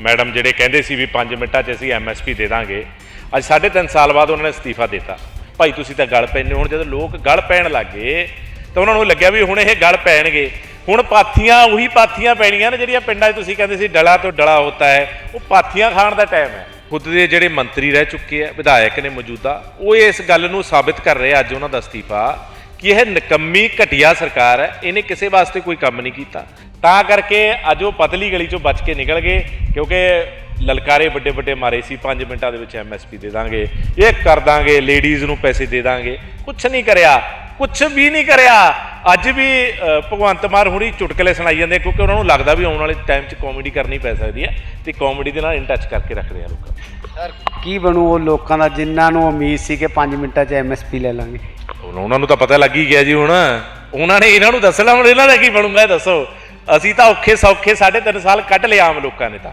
Madam ਜਿਹੜੇ ਕਹਿੰਦੇ ਸੀ ਵੀ 5 ਮਿੰਟਾਂ 'ਚ ਅਸੀਂ ਐਮਐਸਪੀ ਦੇ ਦਾਂਗੇ, ਅੱਜ 3.5 ਸਾਲ ਬਾਅਦ ਉਹਨਾਂ ਨੇ ਅਸਤੀਫਾ ਦਿੱਤਾ। ਭਾਈ, ਤੁਸੀਂ ਤਾਂ ਗਲ ਪੈਂਦੇ ਹੁਣ ਜਦੋਂ ਲੋਕ ਗਲ ਪੈਣ ਲੱਗੇ, ਤਾਂ ਉਹਨਾਂ ਨੂੰ ਲੱਗਿਆ ਵੀ ਹੁਣ ਇਹ ਗਲ ਪੈਣਗੇ। ਹੁਣ ਪਾਥੀਆਂ, ਉਹੀ ਪਾਥੀਆਂ ਪੈਣੀਆਂ ਨੇ ਜਿਹੜੀਆਂ ਪਿੰਡਾਂ 'ਚ ਤੁਸੀਂ ਕਹਿੰਦੇ ਸੀ ਡਲਾ ਤੋਂ ਡਲਾ ਹੁੰਦਾ ਹੈ। ਉਹ ਪਾਥੀਆਂ ਖਾਣ ਦਾ ਟਾਈਮ ਹੈ। ਖੁਦ ਦੇ ਜਿਹੜੇ ਮੰਤਰੀ ਰਹਿ ਚੁੱਕੇ ਆ, ਵਿਧਾਇਕ ਨੇ ਮੌਜੂਦਾ, ਉਹ ਇਸ ਗੱਲ ਨੂੰ ਸਾਬਿਤ ਕਰ ਰਹੇ ਅੱਜ ਉਹਨਾਂ ਦਾ ਅਸਤੀਫਾ ਕਿ ਇਹ ਨਿਕੰਮੀ ਘਟੀਆ ਸਰਕਾਰ ਹੈ। ਇਹਨੇ ਕਿਸੇ ਵਾਸਤੇ ਕੋਈ ਕੰਮ ਨਹੀਂ ਕੀਤਾ। ਤਾਂ ਕਰਕੇ ਅੱਜ ਉਹ ਪਤਲੀ ਗਲੀ ਚੋਂ ਬਚ ਕੇ ਨਿਕਲ ਗਏ ਕਿਉਂਕਿ ਲਲਕਾਰੇ ਵੱਡੇ ਵੱਡੇ ਮਾਰੇ ਸੀ 5 ਮਿੰਟਾਂ ਦੇ ਵਿੱਚ ਐਮਐਸਪੀ ਦੇ ਦਾਂਗੇ ਇਹ ਕਰ ਦਾਂਗੇ ਲੇਡੀਜ਼ ਨੂੰ ਪੈਸੇ ਦੇ ਦਾਂਗੇ ਕੁਝ ਨਹੀਂ ਕਰਿਆ ਕੁਝ ਵੀ ਨਹੀਂ ਕਰਿਆ। ਅੱਜ ਵੀ ਭਗਵੰਤ ਮਾਨ ਹੁਣੀ ਚੁਟਕਲੇ ਸੁਣਾਈ ਜਾਂਦੇ ਕਿਉਂਕਿ ਉਹਨਾਂ ਨੂੰ ਲੱਗਦਾ ਵੀ ਆਉਣ ਵਾਲੇ ਟਾਈਮ 'ਚ ਕਾਮੇਡੀ ਕਰਨੀ ਪੈ ਸਕਦੀ ਹੈ ਤੇ ਕਾਮੇਡੀ ਦੇ ਨਾਲ ਇਨ ਟੱਚ ਕਰਕੇ ਰੱਖਦੇ ਆ ਲੋਕਾਂ ਸਰ ਕੀ ਬਣੂ ਉਹ ਲੋਕਾਂ ਦਾ ਜਿਨ੍ਹਾਂ ਨੂੰ ਉਮੀਦ ਸੀ ਕਿ 5 ਮਿੰਟਾਂ 'ਚ ਐਮਐਸਪੀ ਲੈ ਲਾਂਗੇ? ਉਹਨਾਂ ਨੂੰ ਤਾਂ ਪਤਾ ਲੱਗ ਹੀ ਗਿਆ ਜੀ ਹੁਣ। ਉਹਨਾਂ ਨੇ ਇਹਨਾਂ ਨੂੰ ਦੱਸਣਾ ਹੁਣ ਇਹਨਾਂ ਦਾ ਕੀ ਬਣੂਗਾ ਇਹ ਦੱਸੋ। ਅਸੀਂ ਤਾਂ ਔਖੇ ਸੌਖੇ ਸਾਢੇ ਤਿੰਨ ਸਾਲ ਕੱਢ ਲਿਆ ਆਮ ਲੋਕਾਂ ਨੇ ਤਾਂ।